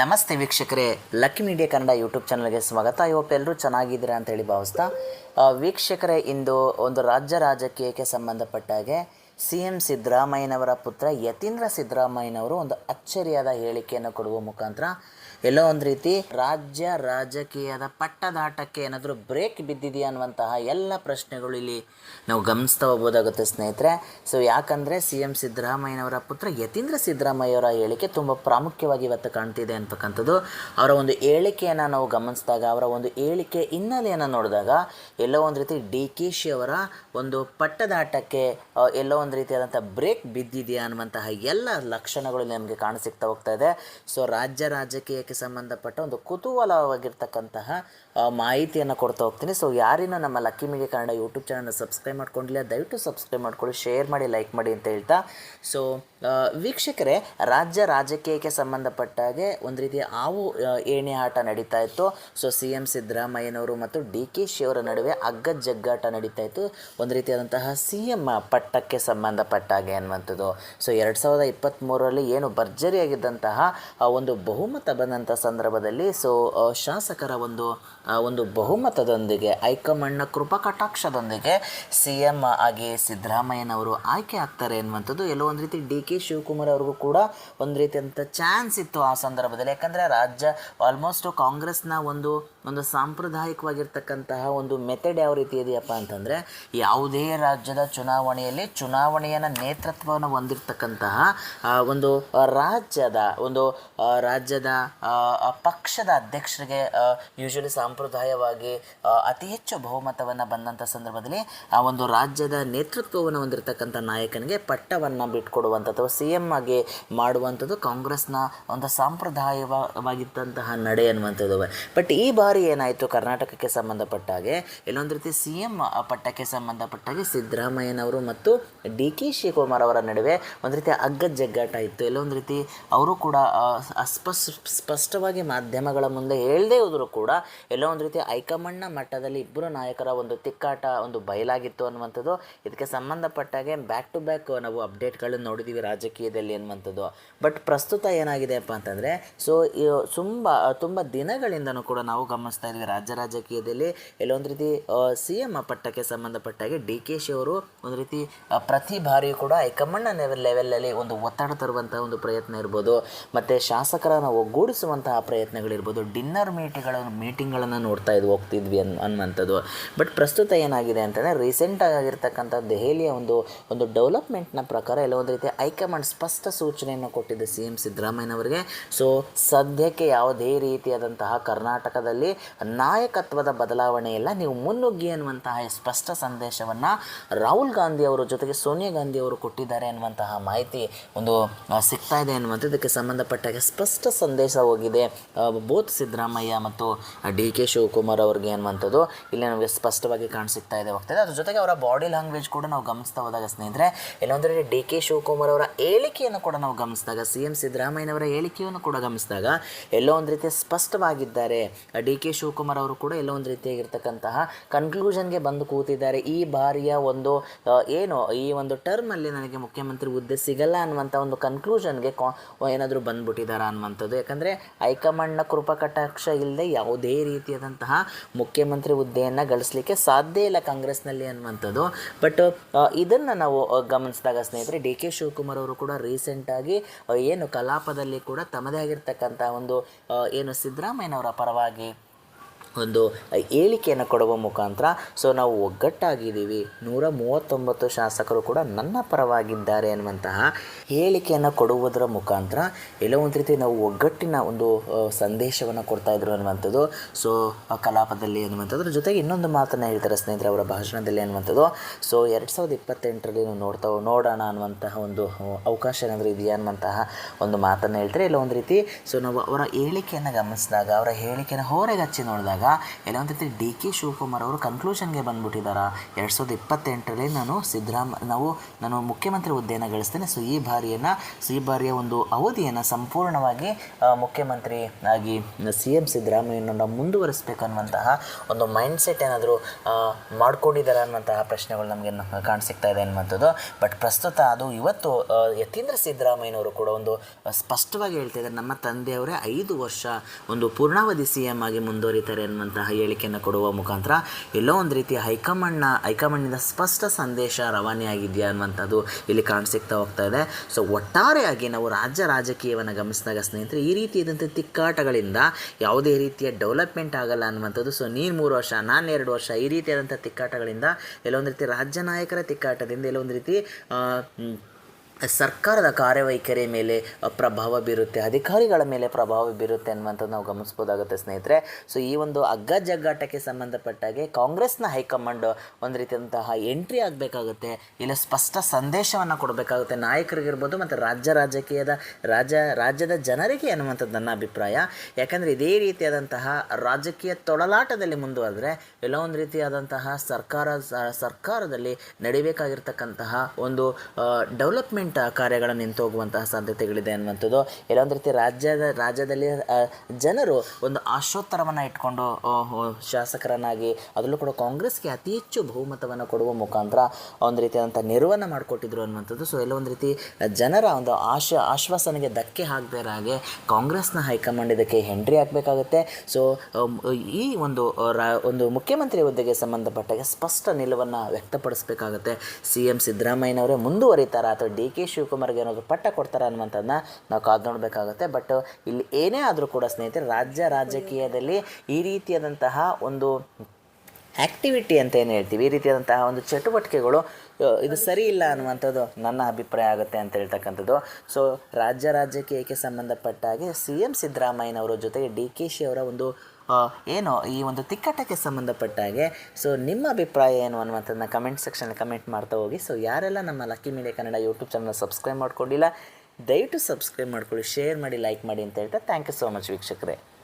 ನಮಸ್ತೆ ವೀಕ್ಷಕರೇ, lucky media Kannada YouTube ಚಾನಲ್ಗೆ ಸ್ವಾಗತ. ಇವತ್ತು ಎಲ್ಲರೂ ಚೆನ್ನಾಗಿದ್ದೀರಾ ಅಂತ ಹೇಳಿ ಭಾವಿಸ್ತಾ. ವೀಕ್ಷಕರೇ, ಇಂದು ಒಂದು ರಾಜ್ಯ ರಾಜಕೀಯಕ್ಕೆ ಸಂಬಂಧಪಟ್ಟ ಹಾಗೆ ಸಿ ಎಂ ಸಿದ್ದರಾಮಯ್ಯನವರ ಪುತ್ರ ಯತೀಂದ್ರ ಸಿದ್ದರಾಮಯ್ಯನವರು ಒಂದು ಅಚ್ಚರಿಯಾದ ಹೇಳಿಕೆಯನ್ನು ಕೊಡುವ ಮುಖಾಂತರ ಎಲ್ಲೋ ಒಂದು ರೀತಿ ರಾಜ್ಯ ರಾಜಕೀಯದ ಪಟ್ಟದಾಟಕ್ಕೆ ಏನಾದರೂ ಬ್ರೇಕ್ ಬಿದ್ದಿದೆಯಾ ಅನ್ನುವಂತಹ ಎಲ್ಲ ಪ್ರಶ್ನೆಗಳು ಇಲ್ಲಿ ನಾವು ಗಮನಿಸ್ತಾ ಹೋಗ್ಬೋದಾಗುತ್ತೆ ಸ್ನೇಹಿತರೆ. ಸೊ ಯಾಕಂದರೆ ಸಿ ಎಂ ಸಿದ್ದರಾಮಯ್ಯನವರ ಪುತ್ರ ಯತೀಂದ್ರ ಸಿದ್ದರಾಮಯ್ಯವರ ಹೇಳಿಕೆ ತುಂಬ ಪ್ರಾಮುಖ್ಯವಾಗಿ ಇವತ್ತು ಕಾಣ್ತಿದೆ ಅಂತಕ್ಕಂಥದ್ದು ಅವರ ಒಂದು ಹೇಳಿಕೆಯನ್ನು ನಾವು ಗಮನಿಸಿದಾಗ, ಅವರ ಒಂದು ಹೇಳಿಕೆ ಹಿನ್ನೆಲೆಯನ್ನು ನೋಡಿದಾಗ ಎಲ್ಲೋ ಒಂದು ರೀತಿ ಡಿ ಕೆ ಶಿ ಅವರ ಒಂದು ಪಟ್ಟದಾಟಕ್ಕೆ ಎಲ್ಲೋ ಒಂದು ರೀತಿಯಾದಂಥ ಬ್ರೇಕ್ ಬಿದ್ದಿದೆಯಾ ಅನ್ನುವಂತಹ ಎಲ್ಲ ಲಕ್ಷಣಗಳು ನಮಗೆ ಕಾಣಸಿಗ್ತಾ ಹೋಗ್ತಾ ಇದೆ. ಸೊ ರಾಜ್ಯ ರಾಜಕೀಯಕ್ಕೆ ಸಂಬಂಧಪಟ್ಟ ಒಂದು ಕುತೂಹಲವಾಗಿರ್ತಕ್ಕಂತಹ ಮಾಹಿತಿಯನ್ನು ಕೊಡ್ತಾ ಹೋಗ್ತೀನಿ. ಸೊ ಯಾರಿನ ನಮ್ಮ ಲಕ್ಕಿ ಮೀಡಿಯಾ ಕನ್ನಡ ಯೂಟ್ಯೂಬ್ ಚಾನಲ್ನ ಸಬ್ಸ್ಕ್ರೈಬ್ ಮಾಡ್ಕೊಂಡಿಲ್ಲ ದಯವಿಟ್ಟು ಸಬ್ಸ್ಕ್ರೈಬ್ ಮಾಡ್ಕೊಳ್ಳಿ, ಶೇರ್ ಮಾಡಿ, ಲೈಕ್ ಮಾಡಿ ಅಂತ ಹೇಳ್ತಾ. ಸೊ ವೀಕ್ಷಕರೇ, ರಾಜ್ಯ ರಾಜಕೀಯಕ್ಕೆ ಸಂಬಂಧಪಟ್ಟ ಹಾಗೆ ಒಂದು ರೀತಿಯ ಹಾವು ಏಣಿ ಆಟ ನಡೀತಾ ಇತ್ತು. ಸೊ ಸಿ ಎಂ ಸಿದ್ದರಾಮಯ್ಯನವರು ಮತ್ತು ಡಿ ಕೆ ಶಿ ಅವರ ನಡುವೆ ಅಗ್ಗ ಜಗ್ಗಾಟ ನಡೀತಾ ಇತ್ತು. ಒಂದು ರೀತಿಯಾದಂತಹ ಸಿ ಎಂ ಪಟ್ಟಕ್ಕೆ ಸಂಬಂಧಪಟ್ಟ ಹಾಗೆ ಅನ್ನುವಂಥದ್ದು. ಸೊ ಎರಡು ಸಾವಿರದ ಇಪ್ಪತ್ತ್ಮೂರರಲ್ಲಿ ಏನು ಭರ್ಜರಿಯಾಗಿದ್ದಂತಹ ಒಂದು ಬಹುಮತ ಬಂದಂಥ ಸಂದರ್ಭದಲ್ಲಿ ಸೊ ಶಾಸಕರ ಒಂದು ಒಂದು ಬಹುಮತದೊಂದಿಗೆ, ಹೈಕಮಾಂಡ್ನ ಕೃಪಾ ಕಟಾಕ್ಷದೊಂದಿಗೆ ಸಿ ಎಂ ಆಗಿ ಸಿದ್ದರಾಮಯ್ಯನವರು ಆಯ್ಕೆ ಆಗ್ತಾರೆ ಅನ್ನುವಂಥದ್ದು ಎಲ್ಲೋ ಒಂದು ರೀತಿ ಡಿ ಕೆ ಶಿವಕುಮಾರ್ ಅವ್ರಿಗೂ ಕೂಡ ಒಂದು ರೀತಿಯಂಥ ಚಾನ್ಸ್ ಇತ್ತು ಆ ಸಂದರ್ಭದಲ್ಲಿ. ಯಾಕಂದರೆ ರಾಜ್ಯ ಆಲ್ಮೋಸ್ಟ್ ಕಾಂಗ್ರೆಸ್ನ ಒಂದು ಒಂದು ಸಾಂಪ್ರದಾಯಿಕವಾಗಿರ್ತಕ್ಕಂತಹ ಒಂದು ಮೆಥಡ್ ಯಾವ ರೀತಿ ಇದೆಯಪ್ಪ ಅಂತಂದರೆ ಯಾವುದೇ ರಾಜ್ಯದ ಚುನಾವಣೆಯಲ್ಲಿ ಚುನಾವಣೆಯನ್ನು ನೇತೃತ್ವವನ್ನು ಹೊಂದಿರತಕ್ಕಂತಹ ಒಂದು ರಾಜ್ಯದ ಒಂದು ರಾಜ್ಯದ ಪಕ್ಷದ ಅಧ್ಯಕ್ಷರಿಗೆ ಯೂಶಲಿ ಸಾಂಪ್ರದಾಯವಾಗಿ ಅತಿ ಹೆಚ್ಚು ಬಹುಮತವನ್ನು ಬಂದಂಥ ಸಂದರ್ಭದಲ್ಲಿ ಆ ಒಂದು ರಾಜ್ಯದ ನೇತೃತ್ವವನ್ನು ಹೊಂದಿರತಕ್ಕಂಥ ನಾಯಕನಿಗೆ ಪಟ್ಟವನ್ನು ಬಿಟ್ಕೊಡುವಂಥದ್ದು ಸಿ ಎಂ ಆಗಿ ಮಾಡುವಂಥದ್ದು ಕಾಂಗ್ರೆಸ್ನ ಒಂದು ಸಾಂಪ್ರದಾಯವಾಗಿದ್ದಂತಹ ನಡೆ ಅನ್ನುವಂಥದ್ದು ಬಟ್ ಈ ಬಾರಿ ಏನಾಯಿತು? ಕರ್ನಾಟಕಕ್ಕೆ ಸಂಬಂಧಪಟ್ಟ ಹಾಗೆ ಎಲ್ಲೊಂದು ರೀತಿ ಸಿ ಎಂ ಪಟ್ಟಕ್ಕೆ ಸಂಬಂಧಪಟ್ಟ ಹಾಗೆ ಸಿದ್ದರಾಮಯ್ಯನವರು ಮತ್ತು ಡಿ ಕೆ ಶಿವಕುಮಾರ್ ಅವರ ನಡುವೆ ಒಂದು ರೀತಿ ಅಗ್ಗದ ಜಗ್ಗಾಟ ಇತ್ತು. ಎಲ್ಲೊಂದು ರೀತಿ ಅವರು ಕೂಡ ಅಸ್ಪಸ್, ಸ್ಪಷ್ಟವಾಗಿ ಮಾಧ್ಯಮಗಳ ಮುಂದೆ ಹೇಳದೇ ಹೋದರೂ ಕೂಡ ಎಲ್ಲೋ ಒಂದು ರೀತಿ ಹೈಕಮಾಂಡ್ನ ಮಟ್ಟದಲ್ಲಿ ಇಬ್ಬರು ನಾಯಕರ ಒಂದು ತಿಕ್ಕಾಟ, ಒಂದು ಬಯಲಾಗಿತ್ತು ಅನ್ನುವಂಥದ್ದು ಇದಕ್ಕೆ ಸಂಬಂಧಪಟ್ಟಾಗೆ ಬ್ಯಾಕ್ ಟು ಬ್ಯಾಕ್ ನಾವು ಅಪ್ಡೇಟ್ಗಳನ್ನು ನೋಡಿದ್ದೀವಿ ರಾಜಕೀಯದಲ್ಲಿ ಅನ್ನುವಂಥದ್ದು ಬಟ್ ಪ್ರಸ್ತುತ ಏನಾಗಿದೆಯಪ್ಪ ಅಂತಂದರೆ ಸೊ ತುಂಬ ತುಂಬ ದಿನಗಳಿಂದನೂ ಕೂಡ ನಾವು ಗಮನಿಸ್ತಾ ಇದ್ದೀವಿ ರಾಜ್ಯ ರಾಜಕೀಯದಲ್ಲಿ. ಎಲ್ಲೊಂದು ರೀತಿ ಸಿ ಎಂ ಪಟ್ಟಕ್ಕೆ ಸಂಬಂಧಪಟ್ಟಾಗೆ ಡಿ ಕೆ ಶಿ ಅವರು ಒಂದು ರೀತಿ ಪ್ರತಿ ಬಾರಿಯೂ ಕೂಡ ಹೈಕಮಾಂಡ್ನ ಲೆವೆಲ್ ಲೆವೆಲಲ್ಲಿ ಒಂದು ಒತ್ತಡ ತರುವಂಥ ಒಂದು ಪ್ರಯತ್ನ ಇರ್ಬೋದು. ಮತ್ತು ಶಾಸಕರನ್ನು ಒಗ್ಗೂಡಿಸುವಂತಹ ಪ್ರಯತ್ನಗಳಿರ್ಬೋದು. ಡಿನ್ನರ್ ಮೀಟಿಂಗ್ಗಳ ಮೀಟಿಂಗ್ಗಳನ್ನು ನೋಡ್ತಾ ಇದ್ವಿ ಹೋಗ್ತಿದ್ವಿ ಅನ್, ಅನ್ನುವಂಥದ್ದು. ಬಟ್ ಪ್ರಸ್ತುತ ಏನಾಗಿದೆ ಅಂತಂದರೆ ರೀಸೆಂಟಾಗಿ ಆಗಿರ್ತಕ್ಕಂಥ ದೆಹಲಿಯ ಒಂದು ಒಂದು ಡೆವಲಪ್ಮೆಂಟ್ನ ಪ್ರಕಾರ ಎಲ್ಲ ಒಂದು ರೀತಿ ಹೈಕಮಾಂಡ್ ಸ್ಪಷ್ಟ ಸೂಚನೆಯನ್ನು ಕೊಟ್ಟಿದೆ ಸಿ ಎಂ ಸಿದ್ದರಾಮಯ್ಯನವರಿಗೆ. ಸೊ ಸದ್ಯಕ್ಕೆ ಯಾವುದೇ ರೀತಿಯಾದಂತಹ ಕರ್ನಾಟಕದಲ್ಲಿ ನಾಯಕತ್ವದ ಬದಲಾವಣೆ ಇಲ್ಲ. ನೀವು ಮುನ್ನುಗ್ಗಿ ಅನ್ನುವಂತಹ ಸ್ಪಷ್ಟ ಸಂದೇಶವನ್ನು ರಾಹುಲ್ ಗಾಂಧಿ ಅವರ ಜೊತೆಗೆ ಸೋನಿಯಾ ಗಾಂಧಿ ಅವರು ಕೊಟ್ಟಿದ್ದಾರೆ ಅನ್ನುವಂತಹ ಮಾಹಿತಿ ಒಂದು ಸಿಗ್ತಾ ಇದೆ ಅನ್ನುವಂಥದ್ದಕ್ಕೆ ಸಂಬಂಧಪಟ್ಟಾಗ ಸ್ಪಷ್ಟ ಸಂದೇಶ ಹೋಗಿದೆ. ಬೋತ್ ಸಿದ್ದರಾಮಯ್ಯ ಮತ್ತು ಡಿ ಕೆ ಶಿವಕುಮಾರ್ ಅವ್ರಿಗೆ ಅನ್ನುವಂಥದ್ದು ಇಲ್ಲಿ ನಮಗೆ ಸ್ಪಷ್ಟವಾಗಿ ಕಾಣಿಸ್ತಾ ಇದೆ ಹೋಗ್ತದೆ ಅದ್ರ ಜೊತೆಗೆ ಅವರ ಬಾಡಿ ಲ್ಯಾಂಗ್ವೇಜ್ ಕೂಡ ನಾವು ಗಮನಿಸ್ತಾ ಹೋದಾಗ ಸ್ನೇಹಿತರೆ ಇಲ್ಲೊಂದರೆ ಡಿ ಕೆ ಶಿವಕುಮಾರ್ ಅವರ ಹೇಳಿಕೆಯನ್ನು ಕೂಡ ನಾವು ಗಮನಿಸಿದಾಗ, ಸಿ ಎಂ ಸಿದ್ದರಾಮಯ್ಯನವರ ಹೇಳಿಕೆಯನ್ನು ಕೂಡ ಗಮನಿಸಿದಾಗ ಎಲ್ಲೋ ಒಂದು ರೀತಿಯ ಸ್ಪಷ್ಟವಾಗಿದ್ದಾರೆ. ಡಿ ಕೆ ಶಿವಕುಮಾರ್ ಅವರು ಕೂಡ ಎಲ್ಲೋ ಒಂದು ರೀತಿಯಾಗಿರ್ತಕ್ಕಂತಹ ಕನ್ಕ್ಲೂಷನ್ಗೆ ಬಂದು ಕೂತಿದ್ದಾರೆ. ಈ ಬಾರಿಯ ಒಂದು ಏನು, ಈ ಒಂದು ಟರ್ಮಲ್ಲಿ ನನಗೆ ಮುಖ್ಯಮಂತ್ರಿ ಹುದ್ದೆ ಸಿಗಲ್ಲ ಅನ್ನುವಂಥ ಒಂದು ಕನ್ಕ್ಲೂಷನ್ಗೆ ಕಾ ಏನಾದರೂ ಬಂದ್ಬಿಟ್ಟಿದ್ದಾರೆ ಅನ್ನುವಂಥದ್ದು. ಯಾಕಂದರೆ ಹೈಕಮಾಂಡ್ನ ಕೃಪಾ ಕಟಾಕ್ಷ ಇಲ್ಲದೆ ಯಾವುದೇ ರೀತಿಯಾದಂತಹ ಮುಖ್ಯಮಂತ್ರಿ ಹುದ್ದೆಯನ್ನು ಗಳಿಸಲಿಕ್ಕೆ ಸಾಧ್ಯ ಇಲ್ಲ ಕಾಂಗ್ರೆಸ್ನಲ್ಲಿ ಅನ್ನುವಂಥದ್ದು. ಬಟ್ ಇದನ್ನು ನಾವು ಗಮನಿಸಿದಾಗ ಸ್ನೇಹಿತರೆ, ಡಿ ಕೆ ಶಿವಕುಮಾರ್ ಅವರು ಕೂಡ ರೀಸೆಂಟಾಗಿ ಏನು ಕಲಾಪದಲ್ಲಿ ಕೂಡ ತಮ್ಮದೇ ಆಗಿರ್ತಕ್ಕಂಥ ಒಂದು ಏನು ಸಿದ್ದರಾಮಯ್ಯನವರ ಪರವಾಗಿ ಒಂದು ಹೇಳಿಕೆಯನ್ನು ಕೊಡುವ ಮುಖಾಂತರ. ಸೊ, ನಾವು ಒಗ್ಗಟ್ಟಾಗಿದ್ದೀವಿ. ನೂರ ಮೂವತ್ತೊಂಬತ್ತು ಶಾಸಕರು ಕೂಡ ನನ್ನ ಪರವಾಗಿದ್ದಾರೆ ಅನ್ನುವಂತಹ ಹೇಳಿಕೆಯನ್ನು ಕೊಡುವುದರ ಮುಖಾಂತರ ಎಲ್ಲೋ ಒಂದು ರೀತಿ ನಾವು ಒಗ್ಗಟ್ಟಿನ ಒಂದು ಸಂದೇಶವನ್ನು ಕೊಡ್ತಾ ಇದ್ರು ಅನ್ನುವಂಥದ್ದು. ಸೊ ಕಲಾಪದಲ್ಲಿ ಅನ್ನುವಂಥದ್ರ ಜೊತೆಗೆ ಇನ್ನೊಂದು ಮಾತನ್ನು ಹೇಳ್ತಾರೆ ಸ್ನೇಹಿತರೆ, ಅವರ ಭಾಷಣದಲ್ಲಿ ಅನ್ನುವಂಥದ್ದು. ಸೊ, ಎರಡು ಸಾವಿರದ ಇಪ್ಪತ್ತೆಂಟರಲ್ಲಿ ನಾವು ನೋಡ್ತಾ, ನೋಡೋಣ ಅನ್ನುವಂತಹ ಒಂದು ಅವಕಾಶ ಏನಾದರೂ ಇದೆಯಾ ಅನ್ನುವಂತಹ ಒಂದು ಮಾತನ್ನು ಹೇಳ್ತಾರೆ. ಎಲ್ಲೋ ಒಂದು ರೀತಿ, ಸೊ, ನಾವು ಅವರ ಹೇಳಿಕೆಯನ್ನು ಗಮನಿಸಿದಾಗ, ಅವರ ಹೇಳಿಕೆಯನ್ನು ಹೊರಗಚ್ಚಿ ನೋಡಿದಾಗ ರೀತಿ ಡಿ ಕೆ ಶಿವಕುಮಾರ್ ಅವರು ಕನ್ಕ್ಲೂಷನ್ಗೆ ಬಂದ್ಬಿಟ್ಟಿದ್ದಾರೆ? ಎರಡು ಸಾವಿರದ ಇಪ್ಪತ್ತೆಂಟರಲ್ಲಿ ನಾನು ಸಿದ್ದರಾಮ, ನಾವು, ನಾನು ಮುಖ್ಯಮಂತ್ರಿ ಹುದ್ದೆಯನ್ನು ಗಳಿಸ್ತೇನೆ. ಸೊ, ಈ ಬಾರಿಯನ್ನು ಸೊ ಈ ಬಾರಿಯ ಒಂದು ಅವಧಿಯನ್ನು ಸಂಪೂರ್ಣವಾಗಿ ಮುಖ್ಯಮಂತ್ರಿ ಆಗಿ ಸಿ ಎಂ ಸಿದ್ದರಾಮಯ್ಯನನ್ನು ಮುಂದುವರಿಸಬೇಕು ಅನ್ನುವಂತಹ ಒಂದು ಮೈಂಡ್ ಸೆಟ್ ಏನಾದರೂ ಮಾಡ್ಕೊಂಡಿದ್ದಾರೆ ಅನ್ನುವಂತಹ ಪ್ರಶ್ನೆಗಳು ನಮಗೆ ಕಾಣಿಸ್ತಾ ಕಾಣಸಿಗ್ತಾ ಇದೆ ಅನ್ನುವಂಥದ್ದು. ಬಟ್ ಪ್ರಸ್ತುತ ಅದು ಇವತ್ತು ಯತೀಂದ್ರ ಸಿದ್ದರಾಮಯ್ಯನವರು ಕೂಡ ಒಂದು ಸ್ಪಷ್ಟವಾಗಿ ಹೇಳ್ತಾ ಇದ್ದಾರೆ. ನಮ್ಮ ತಂದೆಯವರೇ ಐದು ವರ್ಷ ಒಂದು ಪೂರ್ಣಾವಧಿ ಸಿ ಎಂ ಆಗಿ ಮುಂದುವರಿತಾರೆ ಅನ್ನುವಂತಹ ಹೇಳಿಕೆಯನ್ನು ಕೊಡುವ ಮುಖಾಂತರ ಎಲ್ಲೋ ಒಂದು ರೀತಿ ಹೈಕಮಾಂಡ್ನ, ಹೈಕಮಾಂಡ್ನಿಂದ ಸ್ಪಷ್ಟ ಸಂದೇಶ ರವಾನೆಯಾಗಿದೆಯಾ ಅನ್ನುವಂಥದ್ದು ಇಲ್ಲಿ ಕಾಣಸಿಗ್ತಾ ಹೋಗ್ತಾ ಇದೆ. ಸೊ ಒಟ್ಟಾರೆಯಾಗಿ ನಾವು ರಾಜ್ಯ ರಾಜಕೀಯವನ್ನು ಗಮನಿಸಿದಾಗ ಸ್ನೇಹಿತರೆ, ಈ ರೀತಿಯಾದಂಥ ತಿಕ್ಕಾಟಗಳಿಂದ ಯಾವುದೇ ರೀತಿಯ ಡೆವಲಪ್ಮೆಂಟ್ ಆಗಲ್ಲ ಅನ್ನುವಂಥದ್ದು. ಸೊ ನೀನು ಮೂರು ವರ್ಷ, ನಾನು ಎರಡು ವರ್ಷ ಈ ರೀತಿಯಾದಂಥ ತಿಕ್ಕಾಟಗಳಿಂದ ಎಲ್ಲೊಂದು ರೀತಿ ರಾಜ್ಯ ನಾಯಕರ ತಿಕ್ಕಾಟದಿಂದ ಎಲ್ಲೊಂದು ರೀತಿ ಸರ್ಕಾರದ ಕಾರ್ಯವೈಖರಿ ಮೇಲೆ ಪ್ರಭಾವ ಬೀರುತ್ತೆ. ಅಧಿಕಾರಿಗಳ ಮೇಲೆ ಪ್ರಭಾವ ಬೀರುತ್ತೆ ಅನ್ನುವಂಥದ್ದು ನಾವು ಗಮನಿಸ್ಬೋದಾಗುತ್ತೆ ಸ್ನೇಹಿತರೆ. ಸೊ ಈ ಒಂದು ಅಗ್ಗ ಜಗ್ಗಾಟಕ್ಕೆ ಸಂಬಂಧಪಟ್ಟಾಗೆ ಕಾಂಗ್ರೆಸ್ನ ಹೈಕಮಾಂಡ್ ಒಂದು ರೀತಿಯಾದಂತಹ ಎಂಟ್ರಿ ಆಗಬೇಕಾಗುತ್ತೆ, ಇಲ್ಲ ಸ್ಪಷ್ಟ ಸಂದೇಶವನ್ನು ಕೊಡಬೇಕಾಗುತ್ತೆ ನಾಯಕರಿಗಿರ್ಬೋದು ಮತ್ತು ರಾಜ್ಯ ರಾಜಕೀಯದ, ರಾಜ, ರಾಜ್ಯದ ಜನರಿಗೆ ಅನ್ನುವಂಥದ್ದು ನನ್ನ ಅಭಿಪ್ರಾಯ. ಯಾಕಂದರೆ ಇದೇ ರೀತಿಯಾದಂತಹ ರಾಜಕೀಯ ತೊಳಲಾಟದಲ್ಲಿ ಮುಂದುವರೆದ್ರೆ ಎಲ್ಲೋ ಒಂದು ರೀತಿಯಾದಂತಹ ಸರ್ಕಾರ ಸರ್ಕಾರದಲ್ಲಿ ನಡಿಬೇಕಾಗಿರ್ತಕ್ಕಂತಹ ಒಂದು ಡೆವಲಪ್ಮೆಂಟ್ ಕಾರ್ಯಗಳು ನಿಂತು ಹೋಗುವಂತಹ ಸಾಧ್ಯತೆಗಳಿದೆ ಅನ್ನುವಂಥದ್ದು. ಎಲ್ಲ ಒಂದು ರೀತಿ ರಾಜ್ಯದ, ರಾಜ್ಯದಲ್ಲಿ ಜನರು ಒಂದು ಆಶೋತ್ತರವನ್ನು ಇಟ್ಕೊಂಡು ಶಾಸಕರನ್ನಾಗಿ, ಅದರಲ್ಲೂ ಕೂಡ ಕಾಂಗ್ರೆಸ್ಗೆ ಅತಿ ಹೆಚ್ಚು ಬಹುಮತವನ್ನು ಕೊಡುವ ಮುಖಾಂತರ ಒಂದು ರೀತಿಯಾದಂಥ ನೆರವನ್ನು ಮಾಡಿಕೊಟ್ಟಿದ್ರು ಅನ್ನುವಂಥದ್ದು. ಸೊ ಒಂದು ರೀತಿ ಜನರ ಒಂದು ಆಶ, ಆಶ್ವಾಸನೆಗೆ ಧಕ್ಕೆ ಹಾಕದೇ ಹಾಗೆ ಕಾಂಗ್ರೆಸ್ನ ಹೈಕಮಾಂಡ್ ಇದಕ್ಕೆ ಹೆಂಡ್ರಿ ಆಗಬೇಕಾಗುತ್ತೆ. ಸೊ ಈ ಒಂದು ರಾ- ಒಂದು ಮುಖ್ಯಮಂತ್ರಿ ಹುದ್ದೆಗೆ ಸಂಬಂಧಪಟ್ಟಾಗ ಸ್ಪಷ್ಟ ನಿಲುವನ್ನು ವ್ಯಕ್ತಪಡಿಸಬೇಕಾಗುತ್ತೆ. ಸಿ ಎಂ ಸಿದ್ದರಾಮಯ್ಯನವರೇ ಮುಂದುವರಿತಾರ ಅಥವಾ ಡಿ ಶಿವಕುಮಾರ್ಗೆ ಏನಾದರೂ ಪಟ್ಟ ಕೊಡ್ತಾರೆ ಅನ್ನುವಂಥದ್ದನ್ನ ನಾವು ಕಾದು ನೋಡಬೇಕಾಗುತ್ತೆ. ಬಟ್ ಇಲ್ಲಿ ಏನೇ ಆದರೂ ಕೂಡ ಸ್ನೇಹಿತರೆ, ರಾಜ್ಯ ರಾಜಕೀಯದಲ್ಲಿ ಈ ರೀತಿಯಾದಂತಹ ಒಂದು ಆ್ಯಕ್ಟಿವಿಟಿ ಅಂತ ಏನು ಹೇಳ್ತೀವಿ? ಈ ರೀತಿಯಾದಂತಹ ಒಂದು ಚಟುವಟಿಕೆಗಳು ಇದು ಸರಿ ಇಲ್ಲ ಅನ್ನುವಂಥದ್ದು ನನ್ನ ಅಭಿಪ್ರಾಯ ಆಗುತ್ತೆ ಅಂತ ಹೇಳ್ತಕ್ಕಂಥದ್ದು. ಸೊ ರಾಜ್ಯ ರಾಜಕೀಯಕ್ಕೆ ಸಂಬಂಧಪಟ್ಟ ಹಾಗೆ ಸಿ ಎಂ ಸಿದ್ದರಾಮಯ್ಯನವರ ಜೊತೆಗೆ ಡಿ ಕೆ ಶಿ ಅವರ ಒಂದು ಏನು ಈ ಒಂದು ತಿಕ್ಕಟಕ್ಕೆ ಸಂಬಂಧಪಟ್ಟ ಹಾಗೆ. ಸೊ ನಿಮ್ಮ ಅಭಿಪ್ರಾಯ ಏನು ಅನ್ನುವಂಥದ್ದನ್ನ ಕಮೆಂಟ್ ಸೆಕ್ಷನ್ ಕಮೆಂಟ್ ಮಾಡ್ತಾ ಹೋಗಿ. ಸೊ ಯಾರೆಲ್ಲ ನಮ್ಮ lucky media Kannada YouTube channel subscribe ಮಾಡ್ಕೊಂಡಿಲ್ಲ, ದಯವಿಟ್ಟು ಸಬ್ಸ್ಕ್ರೈಬ್ ಮಾಡ್ಕೊಳ್ಳಿ ಶೇರ್ ಮಾಡಿ ಲೈಕ್ ಮಾಡಿ ಅಂತ ಹೇಳ್ತಾ ಥ್ಯಾಂಕ್ ಯು ಸೋ ಮಚ್ ವೀಕ್ಷಕರೇ.